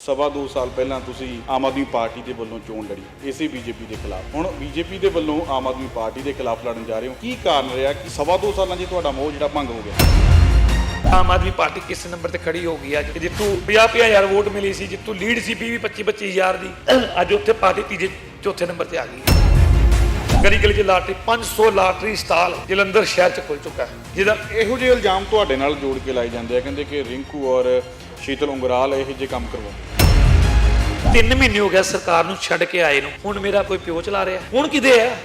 ਸਵਾ ਦੋ ਸਾਲ ਪਹਿਲਾਂ ਤੁਸੀਂ ਆਮ ਆਦਮੀ ਪਾਰਟੀ ਦੇ ਵੱਲੋਂ ਚੋਣ ਲੜੀ ਇਸੇ ਬੀਜੇਪੀ ਦੇ ਖਿਲਾਫ। ਹੁਣ ਬੀਜੇਪੀ ਦੇ ਵੱਲੋਂ ਆਮ ਆਦਮੀ ਪਾਰਟੀ ਦੇ ਖਿਲਾਫ ਲੜਨ ਜਾ ਰਹੇ ਹੋ। ਕੀ ਕਾਰਨ ਰਿਹਾ ਕਿ ਸਵਾ ਦੋ ਸਾਲਾਂ 'ਚ ਤੁਹਾਡਾ ਮੋਹ ਜਿਹੜਾ ਭੰਗ ਹੋ ਗਿਆ? ਆਮ ਆਦਮੀ ਪਾਰਟੀ ਕਿਸ ਨੰਬਰ ਤੇ ਖੜੀ ਹੋ ਗਈ ਅੱਜ ਜਿੱਤੂ 50 ਹਜ਼ਾਰ ਵੋਟ ਮਿਲੀ ਸੀ ਜਿੱਤੂ ਲੀਡ ਸੀ 20 25 25000 ਦੀ ਅੱਜ ਉੱਥੇ ਪਾਰਟੀ ਤੀਜੇ ਚੌਥੇ ਨੰਬਰ ਤੇ ਆ ਗਈ ਗਲੀ ਗਲੀ ਚ ਲਾਟਰੀ 500 ਲਾਟਰੀ ਸਟਾਲ ਜਲੰਧਰ ਸ਼ਹਿਰ ਚ ਖੁੱਲ ਚੁੱਕਾ ਹੈ। ਜਿਹਦਾ ਇਹੋ ਜਿਹੇ ਇਲਜ਼ਾਮ ਤੁਹਾਡੇ ਨਾਲ ਜੋੜ ਕੇ ਲਾਏ ਜਾਂਦੇ ਆ। ਕਹਿੰਦੇ ਕਿ ਰਿੰਕੂ ਔਰ ਸ਼ੀਤਲ ਉਂਗਰਾਲ ਇਹੋ ਜਿਹੇ ਕੰਮ ਕਰਵਾਉਂਦੇ 3 ਮਹੀਨੇ ਹੋ ਗਿਆ ਸਰਕਾਰ ਨੂੰ ਛੱਡ ਕੇ ਆਏ ਨੂੰ। ਹੁਣ ਮੇਰਾ ਕੋਈ ਪਿਓ ਚਲਾ ਰਿਹਾ। ਹੁਣ ਕਿਦੇ ਹੈ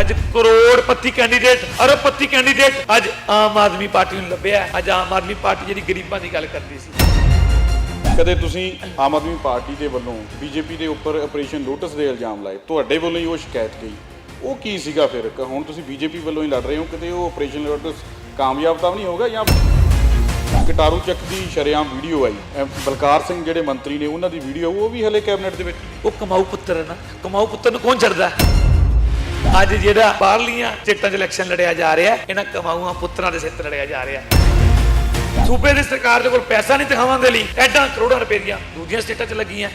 ਅੱਜ ਕਰੋੜਪਤੀ ਕੈਂਡੀਡੇਟ ਅਰਬਪਤੀ ਕੈਂਡੀਡੇਟ ਅੱਜ ਆਮ ਆਦਮੀ ਪਾਰਟੀ ਨੂੰ ਲੱਭਿਆ ਅੱਜ ਆਮ ਆਦਮੀ ਪਾਰਟੀ ਜਿਹੜੀ ਗਰੀਬਾਂ ਦੀ ਗੱਲ ਕਰਦੀ ਸੀ। ਕਦੇ ਤੁਸੀਂ ਆਮ ਆਦਮੀ ਪਾਰਟੀ ਦੇ ਵੱਲੋਂ ਬੀਜੇਪੀ ਦੇ ਉੱਪਰ ਆਪਰੇਸ਼ਨ ਲੋਟਸ ਦੇ ਇਲਜ਼ਾਮ ਲਾਏ? ਤੁਹਾਡੇ ਵੱਲੋਂ ਹੀ ਉਹ ਸ਼ਿਕਾਇਤ ਗਈ। ਉਹ ਕੀ ਸੀਗਾ ਫਿਰ? ਹੁਣ ਤੁਸੀਂ ਬੀਜੇਪੀ ਵੱਲੋਂ ਹੀ ਲੜ ਰਹੇ ਹੋ ਕਿਤੇ ਉਹ ਆਪਰੇਸ਼ਨ ਲੋਟਸ ਕਾਮਯਾਬ ਤਾਂ ਨਹੀਂ ਹੋਗਾ ਜਾਂ ਕਟਾਰੂ ਚੱਕ ਦੀ ਸ਼ਰੇਆਮ ਵੀਡੀਓ ਆਈ। ਐ ਬਲਕਾਰ ਸਿੰਘ ਜਿਹੜੇ ਮੰਤਰੀ ਨੇ, ਉਹਨਾਂ ਦੀ ਵੀਡੀਓ, ਉਹ ਵੀ ਹਲੇ ਕੈਬਨਿਟ ਦੇ ਵਿੱਚ। ਉਹ ਕਮਾਊ ਪੁੱਤਰ ਹੈ ਨਾ। ਕਮਾਊ ਪੁੱਤਰ ਨੂੰ ਕੌਣ ਛੱਡਦਾ ਅੱਜ ਜਿਹੜਾ ਬਾਹਰਲੀਆਂ ਸਟੇਟਾਂ 'ਚ ਇਲੈਕਸ਼ਨ ਲੜਿਆ ਜਾ ਰਿਹਾ, ਇਹਨਾਂ ਕਮਾਊਆਂ ਪੁੱਤਰਾਂ ਦੇ ਸਿਰ ਤੇ ਲੜਿਆ ਜਾ ਰਿਹਾ। ਸੂਬੇ ਦੀ ਸਰਕਾਰ ਦੇ ਕੋਲ ਪੈਸਾ ਨਹੀਂ ਦਿਖਾਵਾਂ ਦੇ ਲਈ ਐਡਾਂ ਕਰੋੜਾਂ ਰੁਪਏ ਦੀਆਂ ਦੂਜੀਆਂ ਸਟੇਟਾਂ 'ਚ ਲੱਗੀਆਂ।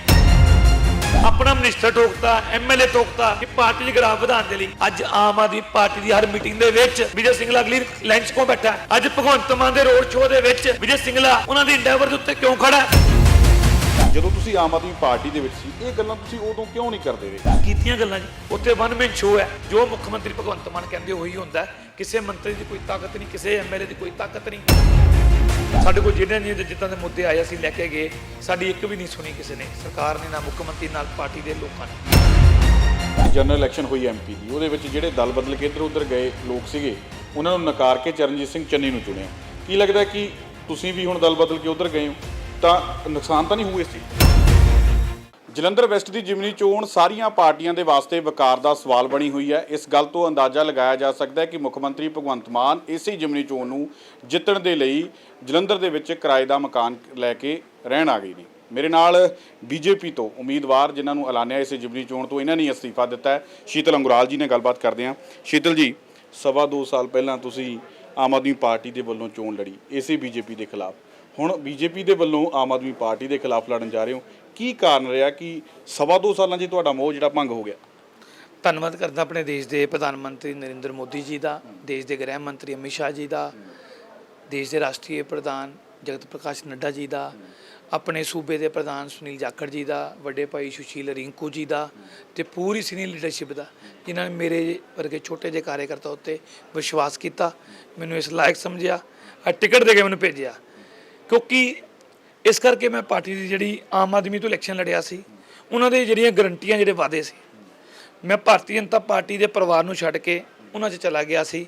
ਆਪਣਾ ਮਿਨਿਸਟਰ ਠੋਕਤਾ ਐਮਐਲਏ ਠੋਕਤਾ ਕਿ ਪਾਰਟੀ ਦੀ ਗ੍ਰਾਫ ਵਧਾਉਣ ਦੇ ਲਈ। ਅੱਜ ਆਮ ਆਦਮੀ ਪਾਰਟੀ ਦੀ ਹਰ ਮੀਟਿੰਗ ਦੇ ਵਿੱਚ ਵਿਜੇ ਸਿੰਘਲਾ ਅਗਲੀ ਲਾਈਨ 'ਚ ਕਿਉਂ ਬੈਠਾ? ਅੱਜ ਭਗਵੰਤ ਮਾਨ ਦੇ ਰੋਡ ਸ਼ੋਅ ਦੇ ਵਿੱਚ ਵਿਜੇ ਸਿੰਘਲਾ ਉਹਨਾਂ ਦੀ ਇੰਡੈਵਰ ਦੇ ਉੱਤੇ ਕਿਉਂ ਖੜਾ ਜਦੋਂ ਤੁਸੀਂ ਆਮ ਆਦਮੀ ਪਾਰਟੀ ਦੇ ਵਿੱਚ ਸੀ ਇਹ ਗੱਲਾਂ ਤੁਸੀਂ ਉਦੋਂ ਕਿਉਂ ਨਹੀਂ ਕਰਦੇ ਰਹੇ? ਕੀਤੀਆਂ ਗੱਲਾਂ ਜੀ। ਉੱਥੇ ਵਨ ਮੈਨ ਸ਼ੋਅ ਹੈ। ਜੋ ਮੁੱਖ ਮੰਤਰੀ ਭਗਵੰਤ ਮਾਨ ਕਹਿੰਦੇ ਉਹੀ ਹੁੰਦਾ। ਕਿਸੇ ਮੰਤਰੀ ਦੀ ਕੋਈ ਤਾਕਤ ਨਹੀਂ ਕਿਸੇ ਐਮਐਲਏ ਦੀ ਕੋਈ ਤਾਕਤ ਨਹੀਂ। ਸਾਡੇ ਕੋਲ ਜਿਹੜੇ ਨਹੀਂ ਜਿੱਦਾਂ ਦੇ ਮੁੱਦੇ ਆਏ, ਅਸੀਂ ਲੈ ਕੇ ਗਏ ਸਾਡੀ ਇੱਕ ਵੀ ਨਹੀਂ ਸੁਣੀ ਕਿਸੇ ਨੇ। ਸਰਕਾਰ ਨੇ ਨਾ ਮੁੱਖ ਮੰਤਰੀ ਨਾਲ ਪਾਰਟੀ ਦੇ ਲੋਕਾਂ ਨੇ। ਜਨਰਲ ਇਲੈਕਸ਼ਨ ਹੋਈ ਐਮਪੀ ਦੀ। ਉਹਦੇ ਵਿੱਚ ਜਿਹੜੇ ਦਲ ਬਦਲ ਕੇ ਇੱਧਰ ਉੱਧਰ ਗਏ ਲੋਕ ਸੀਗੇ, ਉਹਨਾਂ ਨੂੰ ਨਕਾਰ ਕੇ ਚਰਨਜੀਤ ਸਿੰਘ ਚੰਨੀ ਨੂੰ ਚੁਣਿਆ। ਕੀ ਲੱਗਦਾ ਕਿ ਤੁਸੀਂ ਵੀ ਹੁਣ ਦਲ ਬਦਲ ਕੇ ਉੱਧਰ ਗਏ ਹੋ? ਤਾਂ ਨੁਕਸਾਨ ਤਾਂ ਨਹੀਂ ਹੋਊ ਇਸ ਚੀਜ਼? ਜਲੰਧਰ ਵੈਸਟ ਦੀ ਜਿਮਨੀ ਚੋਣ ਸਾਰੀਆਂ ਪਾਰਟੀਆਂ ਦੇ ਵਾਸਤੇ ਵਕਾਰ ਦਾ ਸਵਾਲ ਬਣੀ ਹੋਈ ਹੈ। ਇਸ ਗੱਲ ਤੋਂ ਅੰਦਾਜ਼ਾ ਲਗਾਇਆ ਜਾ ਸਕਦਾ ਹੈ ਕਿ ਮੁੱਖ ਮੰਤਰੀ ਭਗਵੰਤ ਮਾਨ ਇਸੇ ਜਿਮਨੀ ਚੋਣ ਨੂੰ ਜਿੱਤਣ ਦੇ ਲਈ ਜਲੰਧਰ ਦੇ ਵਿੱਚ ਕਿਰਾਏ ਦਾ ਮਕਾਨ ਲੈ ਕੇ ਰਹਿਣ ਆ ਗਏ ਨੇ। ਮੇਰੇ ਨਾਲ ਬੀਜੇਪੀ ਤੋਂ ਉਮੀਦਵਾਰ ਜਿਨ੍ਹਾਂ ਨੂੰ ਐਲਾਨਿਆ ਇਸੇ ਜਿਮਨੀ ਚੋਣ ਤੋਂ ਇਹਨਾਂ ਨੇ ਅਸਤੀਫਾ ਦਿੱਤਾ ਹੈ। ਸ਼ੀਤਲ ਅੰਗੁਰਾਲ ਜੀ ਨੇ ਗੱਲਬਾਤ ਕਰਦੇ ਹਾਂ। ਸ਼ੀਤਲ ਜੀ, ਸਵਾ ਦੋ ਸਾਲ ਪਹਿਲਾਂ ਤੁਸੀਂ ਆਮ ਆਦਮੀ ਪਾਰਟੀ ਦੇ ਵੱਲੋਂ ਚੋਣ ਲੜੀ। ਇਸੇ ਬੀਜੇਪੀ ਦੇ ਖਿਲਾਫ। ਹੁਣ ਬੀਜੇਪੀ ਦੇ ਵੱਲੋਂ ਆਮ ਆਦਮੀ ਪਾਰਟੀ ਦੇ ਖਿਲਾਫ ਲੜਨ ਜਾ ਰਹੇ ਹੋ। ਕੀ ਕਾਰਨ ਰਿਹਾ ਕਿ ਸਵਾ ਦੋ ਸਾਲਾਂ 'ਚ ਤੁਹਾਡਾ ਮੋਹ ਜਿਹੜਾ ਭੰਗ ਹੋ ਗਿਆ? ਧੰਨਵਾਦ ਕਰਦਾ ਆਪਣੇ ਦੇਸ਼ ਦੇ ਪ੍ਰਧਾਨ ਮੰਤਰੀ ਨਰਿੰਦਰ ਮੋਦੀ ਜੀ ਦਾ, ਦੇਸ਼ ਦੇ ਗ੍ਰਹਿ ਮੰਤਰੀ ਅਮਿਤ ਸ਼ਾਹ ਜੀ ਦਾ, ਦੇਸ਼ ਦੇ ਰਾਸ਼ਟਰੀ ਪ੍ਰਧਾਨ ਜਗਤ ਪ੍ਰਕਾਸ਼ ਨੱਡਾ ਜੀ ਦਾ, ਆਪਣੇ ਸੂਬੇ ਦੇ ਪ੍ਰਧਾਨ ਸੁਨੀਲ ਜਾਖੜ ਜੀ ਦਾ, ਵੱਡੇ ਭਾਈ ਸੁਸ਼ੀਲ ਰਿੰਕੂ ਜੀ ਦਾ ਤੇ ਪੂਰੀ ਸੀਨੀਅਰ ਲੀਡਰਸ਼ਿਪ ਦਾ, ਜਿਨ੍ਹਾਂ ਨੇ ਮੇਰੇ ਵਰਗੇ ਛੋਟੇ ਜਿਹੇ ਕਾਰਜਕਰਤਾ ਉੱਤੇ ਵਿਸ਼ਵਾਸ ਕੀਤਾ, ਮੈਨੂੰ ਇਸ ਲਾਇਕ ਸਮਝਿਆ ਟਿਕਟ ਦੇ ਕੇ ਮੈਨੂੰ ਭੇਜਿਆ। ਕਿਉਂਕਿ ਇਸ ਕਰਕੇ ਮੈਂ ਪਾਰਟੀ ਦੀ ਜਿਹੜੀ ਆਮ ਆਦਮੀ ਤੋਂ ਇਲੈਕਸ਼ਨ ਲੜਿਆ ਸੀ, ਉਹਨਾਂ ਦੇ ਜਿਹੜੀਆਂ ਗਰੰਟੀਆਂ ਜਿਹੜੇ ਵਾਅਦੇ ਸੀ। ਮੈਂ ਭਾਰਤੀ ਜਨਤਾ ਪਾਰਟੀ ਦੇ ਪਰਿਵਾਰ ਨੂੰ ਛੱਡ ਕੇ ਉਹਨਾਂ 'ਚ ਚਲਾ ਗਿਆ ਸੀ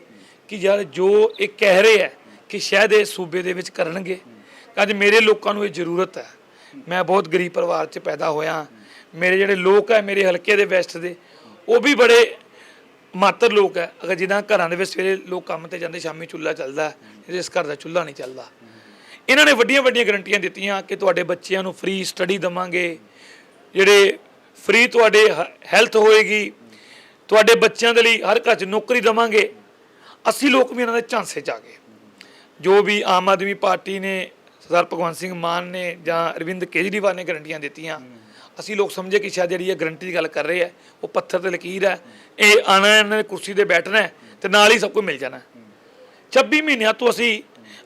ਕਿ ਯਾਰ ਜੋ ਇਹ ਕਹਿ ਰਹੇ ਹੈ ਕਿ ਸ਼ਾਇਦ ਇਹ ਸੂਬੇ ਦੇ ਵਿੱਚ ਕਰਨਗੇ ਅੱਜ ਮੇਰੇ ਲੋਕਾਂ ਨੂੰ ਇਹ ਜ਼ਰੂਰਤ ਹੈ। ਮੈਂ ਬਹੁਤ ਗਰੀਬ ਪਰਿਵਾਰ 'ਚ ਪੈਦਾ ਹੋਇਆ, ਮੇਰੇ ਜਿਹੜੇ ਲੋਕ ਹੈ, ਮੇਰੇ ਹਲਕੇ ਦੇ ਵੈਸਟ ਦੇ, ਉਹ ਵੀ ਬੜੇ ਮਾਤਰ ਲੋਕ ਹੈ। ਅਗਰ ਜਿੱਦਾਂ ਘਰਾਂ ਦੇ ਵਿੱਚ ਸਵੇਰੇ ਲੋਕ ਕੰਮ ਤੇ ਜਾਂਦੇ, ਸ਼ਾਮੀ ਚੁੱਲ੍ਹਾ ਚੱਲਦਾ, ਇਸ ਘਰ ਦਾ ਚੁੱਲ੍ਹਾ ਨਹੀਂ ਚੱਲਦਾ। ਇਹਨਾਂ ਨੇ ਵੱਡੀਆਂ ਵੱਡੀਆਂ ਗਰੰਟੀਆਂ ਦਿੱਤੀਆਂ ਕਿ ਤੁਹਾਡੇ ਬੱਚਿਆਂ ਨੂੰ ਫ੍ਰੀ ਸਟੱਡੀ ਦਵਾਂਗੇ। ਜਿਹੜੇ ਫ੍ਰੀ ਤੁਹਾਡੇ ਹੈਲਥ ਹੋਏਗੀ, ਤੁਹਾਡੇ ਬੱਚਿਆਂ ਦੇ ਲਈ ਹਰ ਘਰ 'ਚ ਨੌਕਰੀ ਦਵਾਂਗੇ। ਅਸੀਂ ਲੋਕ ਵੀ ਇਹਨਾਂ ਦੇ ਝਾਂਸੇ 'ਚ ਆ ਗਏ। ਜੋ ਵੀ ਆਮ ਆਦਮੀ ਪਾਰਟੀ ਨੇ, ਸਰਦਾਰ ਭਗਵੰਤ ਸਿੰਘ ਮਾਨ ਨੇ ਜਾਂ ਅਰਵਿੰਦ ਕੇਜਰੀਵਾਲ ਨੇ ਗਰੰਟੀਆਂ ਦਿੱਤੀਆਂ। ਅਸੀਂ ਲੋਕ ਸਮਝੇ ਕਿ ਸ਼ਾਇਦ ਜਿਹੜੀ ਇਹ ਗਰੰਟੀ ਦੀ ਗੱਲ ਕਰ ਰਹੇ ਆ, ਉਹ ਪੱਥਰ ਤੇ ਲਕੀਰ ਹੈ ਇਹ ਆਣਾ ਇਹਨਾਂ ਨੇ ਕੁਰਸੀ ਤੇ ਬੈਠਣਾ ਹੈ ਤੇ ਨਾਲ ਹੀ ਸਭ ਕੁਝ ਮਿਲ ਜਾਣਾ। ਹੈ। 26 ਮਹੀਨਿਆਂ ਤੋਂ ਅਸੀਂ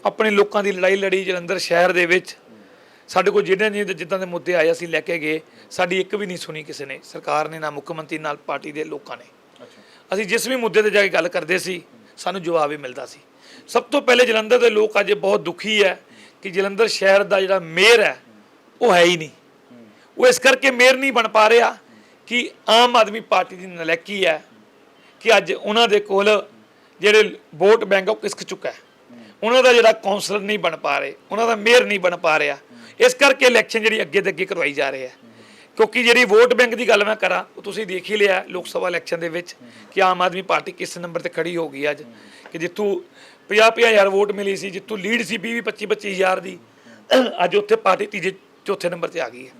ਆਪਣੇ ਲੋਕਾਂ ਦੀ ਲੜਾਈ ਲੜੀ ਜਲੰਧਰ ਸ਼ਹਿਰ ਦੇ ਵਿੱਚ। ਸਾਡੇ ਕੋਲ ਜਿਹੜੇ ਨਹੀਂ ਜਿੱਦਾਂ ਦੇ ਮੁੱਦੇ ਆਏ ਅਸੀਂ ਲੈ ਕੇ ਗਏ। ਸਾਡੀ ਇੱਕ ਵੀ ਨਹੀਂ ਸੁਣੀ ਕਿਸੇ ਨੇ। ਸਰਕਾਰ ਨੇ ਨਾ ਮੁੱਖ ਮੰਤਰੀ ਨਾਲ ਪਾਰਟੀ ਦੇ ਲੋਕਾਂ ਨੇ। ਅਸੀਂ ਜਿਸ ਵੀ ਮੁੱਦੇ ਤੇ ਜਾ ਕੇ ਗੱਲ ਕਰਦੇ ਸੀ ਸਾਨੂੰ ਜਵਾਬ ਹੀ ਮਿਲਦਾ ਸੀ। ਸਭ ਤੋਂ ਪਹਿਲੇ ਜਲੰਧਰ ਦੇ ਲੋਕ ਅੱਜ ਬਹੁਤ ਦੁਖੀ ਹੈ ਕਿ ਜਲੰਧਰ ਸ਼ਹਿਰ ਦਾ ਜਿਹੜਾ ਮੇਅਰ ਹੈ ਉਹ ਹੈ ਹੀ ਨਹੀਂ। ਉਹ ਇਸ ਕਰਕੇ ਮੇਅਰ ਨਹੀਂ ਬਣ ਪਾ ਰਿਹਾ ਕਿ ਆਮ ਆਦਮੀ ਪਾਰਟੀ ਦੀ ਨਲੈਕੀ ਹੈ ਕਿ ਅੱਜ ਉਹਨਾਂ ਦੇ ਕੋਲ ਜਿਹੜੇ ਵੋਟ ਬੈਂਕ ਉਹ ਕਿਸਕ ਚੁੱਕਾ ਹੈ। ਉਹਨਾਂ ਦਾ ਜਿਹੜਾ ਕਾਉਂਸਲਰ ਨਹੀਂ ਬਣ ਪਾ ਰਹੇ ਉਹਨਾਂ ਦਾ ਮੇਅਰ ਨਹੀਂ ਬਣ ਪਾ ਰਿਹਾ ਇਸ ਕਰਕੇ ਇਲੈਕਸ਼ਨ ਜਿਹੜੀ ਅੱਗੇ ਤੇ ਅੱਗੇ ਕਰਵਾਈ ਜਾ ਰਹੀ ਹੈ। ਕਿਉਂਕਿ ਜਿਹੜੀ ਵੋਟ ਬੈਂਕ ਦੀ ਗੱਲ ਮੈਂ ਕਰਾਂ ਉਹ ਤੁਸੀਂ ਦੇਖ ਹੀ ਲਿਆ ਲੋਕ ਸਭਾ ਇਲੈਕਸ਼ਨ ਦੇ ਵਿੱਚ ਕਿ ਆਮ ਆਦਮੀ ਪਾਰਟੀ ਕਿਸ ਨੰਬਰ ਤੇ ਖੜੀ ਹੋ ਗਈ ਅੱਜ। ਕਿ ਜਿੱਥੋਂ 50 ਹਜ਼ਾਰ ਵੋਟ ਮਿਲੀ ਸੀ ਜਿੱਥੋਂ ਲੀਡ ਸੀ 20 25 25000 ਦੀ ਅੱਜ ਉੱਥੇ ਪਾਰਟੀ ਤੀਜੇ ਚੌਥੇ ਨੰਬਰ ਤੇ ਆ ਗਈ ਹੈ।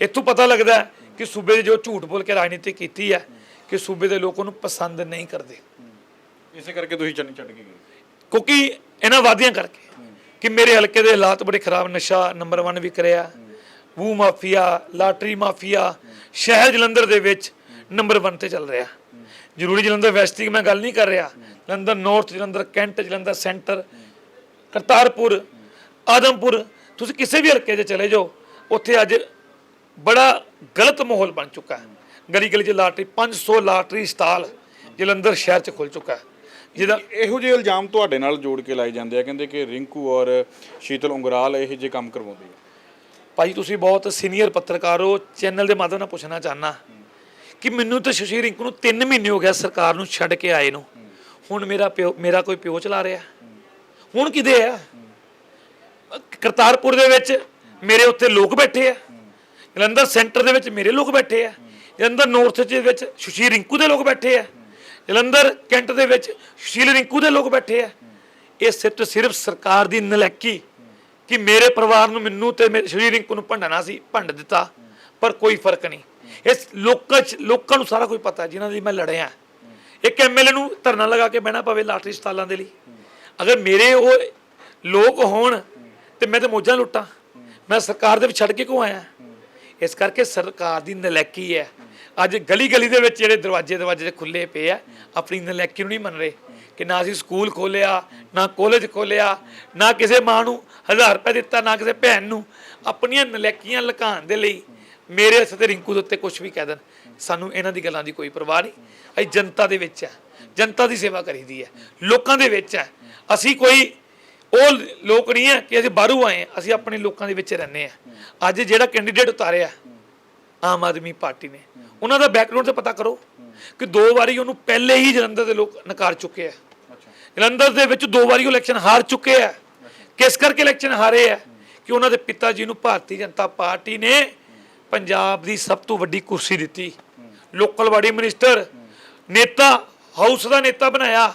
ਇੱਥੋਂ ਪਤਾ ਲੱਗਦਾ ਕਿ ਸੂਬੇ ਦੇ ਜੋ ਝੂਠ ਬੋਲ ਕੇ ਰਾਜਨੀਤੀ ਕੀਤੀ ਹੈ ਕਿ ਸੂਬੇ ਦੇ ਲੋਕ ਉਹਨੂੰ ਪਸੰਦ ਨਹੀਂ ਕਰਦੇ। ਇਸੇ ਕਰਕੇ ਤੁਸੀਂ ਚੰਨੀ ਛੱਡ ਕੇ ਗਏ। ਕਿਉਂਕਿ ਇਹਨਾਂ ਵਾਅਦਿਆਂ ਕਰਕੇ ਕਿ ਮੇਰੇ ਹਲਕੇ ਦੇ ਹਾਲਾਤ ਬੜੇ ਖਰਾਬ, ਨਸ਼ਾ ਨੰਬਰ 1 ਵਿਕ ਰਿਹਾ ਵੂ ਮਾਫੀਆ, ਲਾਟਰੀ ਮਾਫੀਆ, ਸ਼ਹਿਰ ਜਲੰਧਰ ਦੇ ਵਿੱਚ ਨੰਬਰ 1 ਤੇ ਚੱਲ ਰਿਹਾ। ਜ਼ਰੂਰੀ ਜਲੰਧਰ ਵੈਸਟ ਦੀ ਮੈਂ ਗੱਲ ਨਹੀਂ ਕਰ ਰਿਹਾ। Jalandhar north Jalandhar cantt Jalandhar centre Kartarpur, Adampur, ਤੁਸੀਂ ਕਿਸੇ ਵੀ ਹਲਕੇ 'ਚ ਚਲੇ ਜਾਓ, ਉੱਥੇ ਅੱਜ ਬੜਾ ਗਲਤ ਮਾਹੌਲ ਬਣ ਚੁੱਕਾ ਹੈ। ਗਲੀ ਗਲੀ 'ਚ ਲਾਟਰੀ 500 ਲਾਟਰੀ ਸਟਾਲ ਜਲੰਧਰ ਸ਼ਹਿਰ 'ਚ ਖੁੱਲ ਚੁੱਕਾ ਹੈ। ਜਿਹਦਾ ਇਹੋ ਜਿਹੇ ਇਲਜ਼ਾਮ ਤੁਹਾਡੇ ਨਾਲ ਜੋੜ ਕੇ ਲਾਏ ਜਾਂਦੇ ਆ ਕਹਿੰਦੇ ਕਿ ਰਿੰਕੂ ਔਰ ਸ਼ੀਤਲ ਉਂਗਰਾਲ ਇਹ ਜਿਹੇ ਕੰਮ ਕਰਵਾਉਂਦੇ ਆ। ਭਾਈ ਤੁਸੀਂ ਬਹੁਤ ਸੀਨੀਅਰ ਪੱਤਰਕਾਰ ਹੋ ਚੈਨਲ ਦੇ ਮਾਧਿਅਮ ਨਾਲ ਪੁੱਛਣਾ ਚਾਹਨਾ ਕਿ ਮੈਨੂੰ ਤਾਂ ਸ਼ਸ਼ੀ ਰਿੰਕੂ ਨੂੰ 3 ਮਹੀਨੇ ਹੋ ਗਿਆ ਸਰਕਾਰ ਨੂੰ ਛੱਡ ਕੇ ਆਏ ਨੂੰ। ਹੁਣ ਮੇਰਾ ਪਿਓ ਮੇਰਾ ਕੋਈ ਪਿਓ ਚਲਾ ਰਿਹਾ। ਹੁਣ ਕਿਦੇ ਆ? ਕਰਤਾਰਪੁਰ ਦੇ ਵਿੱਚ ਮੇਰੇ ਉੱਤੇ ਲੋਕ ਬੈਠੇ ਆ। ਜਲੰਧਰ ਸੈਂਟਰ ਦੇ ਵਿੱਚ ਮੇਰੇ ਲੋਕ ਬੈਠੇ ਆ। ਜਲੰਧਰ ਨਾਰਥ ਦੇ ਵਿੱਚ ਸੁਸ਼ੀਲ ਰਿੰਕੂ ਦੇ ਲੋਕ ਬੈਠੇ ਆ। ਜਲੰਧਰ ਕੈਂਟ ਦੇ ਵਿੱਚ ਸੁਸ਼ੀਲ ਰਿੰਕੂ ਦੇ ਲੋਕ ਬੈਠੇ ਆ। ਇਹ ਸਿਰਫ ਤੇ ਸਿਰਫ ਸਰਕਾਰ ਦੀ ਨਲੈਕੀ ਕਿ ਮੇਰੇ ਪਰਿਵਾਰ ਨੂੰ ਮੈਨੂੰ ਤੇ ਮੇਰੇ ਸ਼੍ਰੀ ਰਿੰਕੂ ਨੂੰ ਭੰਡਣਾ ਸੀ, ਭੰਡ ਦਿੱਤਾ, ਪਰ ਕੋਈ ਫ਼ਰਕ ਨਹੀਂ। ਇਸ ਲੋਕਾਂ 'ਚ, ਲੋਕਾਂ ਨੂੰ ਸਾਰਾ ਕੁਝ ਪਤਾ, ਜਿਨ੍ਹਾਂ ਦੀ ਮੈਂ ਲੜਿਆ ਇੱਕ ਐਮਐਲਏ ਨੂੰ ਧਰਨਾ ਲਗਾ ਕੇ ਬਹਿਣਾ ਪਵੇ ਲਾਟਰੀ ਸਟਾਲਾਂ ਦੇ ਲਈ। ਅਗਰ ਮੇਰੇ ਉਹ ਲੋਕ ਹੋਣ ਤੇ ਮੈਂ ਤੇ ਮੋਜਾਂ ਲੁੱਟਾਂ, ਮੈਂ ਸਰਕਾਰ ਦੇ ਵਿੱਚ ਛੱਡ ਕੇ ਕਿਉਂ ਆਇਆ? ਇਸ ਕਰਕੇ ਸਰਕਾਰ ਦੀ ਨਲੈਕੀ ਹੈ। ਅੱਜ ਗਲੀ ਗਲੀ ਦੇ ਵਿੱਚ ਜਿਹੜੇ ਦਰਵਾਜ਼ੇ ਦਰਵਾਜ਼ੇ ਖੁੱਲੇ ਪਏ ਆ, ਆਪਣੀ ਨਲੈਕੀ ਨੂੰ ਨਹੀਂ ਮੰਨ ਰਹੇ? ਕਿ ਨਾ ਅਸੀਂ ਸਕੂਲ ਖੋਲਿਆ ਨਾ ਕਾਲਜ ਖੋਲਿਆ ਨਾ ਕਿਸੇ ਮਾਂ ਨੂੰ 1000 ਰੁਪਏ ਦਿੱਤਾ, ਨਾ ਕਿਸੇ ਭੈਣ ਨੂੰ। ਆਪਣੀਆਂ ਨਲੈਕੀਆਂ ਲੁਕਾਉਣ ਦੇ ਲਈ ਮੇਰੇ ਹੱਥ ਤੇ ਰਿੰਕੂ ਦੇ ਉੱਤੇ ਕੁਝ ਵੀ ਕਹਿ ਦੇਣ। ਸਾਨੂੰ ਇਹਨਾਂ ਦੀ ਗੱਲਾਂ ਦੀ ਕੋਈ ਪਰਵਾਹ ਨਹੀਂ। ਅਸੀਂ ਜਨਤਾ ਦੇ ਵਿੱਚ ਹੈ ਜਨਤਾ ਦੀ ਸੇਵਾ ਕਰੀਦੀ ਹੈ ਲੋਕਾਂ ਦੇ ਵਿੱਚ ਹੈ ਅਸੀਂ ਕੋਈ, ਉਹ ਲੋਕ ਨਹੀਂ ਹੈ ਕਿ ਅਸੀਂ ਬਾਹਰੋਂ ਆਏ ਹਾਂ ਅਸੀਂ ਆਪਣੇ ਲੋਕਾਂ ਦੇ ਵਿੱਚ ਰਹਿੰਦੇ ਆ। ਅੱਜ ਜਿਹੜਾ ਕੈਂਡੀਡੇਟ ਉਤਾਰਿਆ, ਆਮ ਆਦਮੀ ਪਾਰਟੀ ਨੇ। ਉਹਨਾਂ ਦਾ ਬੈਕਗ੍ਰਾਉਂਡ ਤੇ ਪਤਾ ਕਰੋ ਕਿ ਦੋ ਵਾਰੀ ਉਹਨੂੰ ਪਹਿਲੇ ਹੀ ਜਲੰਧਰ ਦੇ ਲੋਕ ਨਕਾਰ ਚੁੱਕੇ ਆ। ਜਲੰਧਰ ਦੇ ਵਿੱਚ ਦੋ ਵਾਰੀ ਉਹ ਇਲੈਕਸ਼ਨ ਹਾਰ ਚੁੱਕੇ ਆ। ਕਿਸ ਕਰਕੇ ਇਲੈਕਸ਼ਨ ਹਾਰੇ ਆ? ਕਿ ਉਹਨਾਂ ਦੇ ਪਿਤਾ ਜੀ ਨੂੰ ਭਾਰਤੀ ਜਨਤਾ ਪਾਰਟੀ ਨੇ ਪੰਜਾਬ ਦੀ ਸਭ ਤੋਂ ਵੱਡੀ ਕੁਰਸੀ ਦਿੱਤੀ। ਲੋਕਲ ਬਾਡੀ ਮਿਨਿਸਟਰ ਨੇਤਾ ਹਾਊਸ ਦਾ ਨੇਤਾ ਬਣਾਇਆ।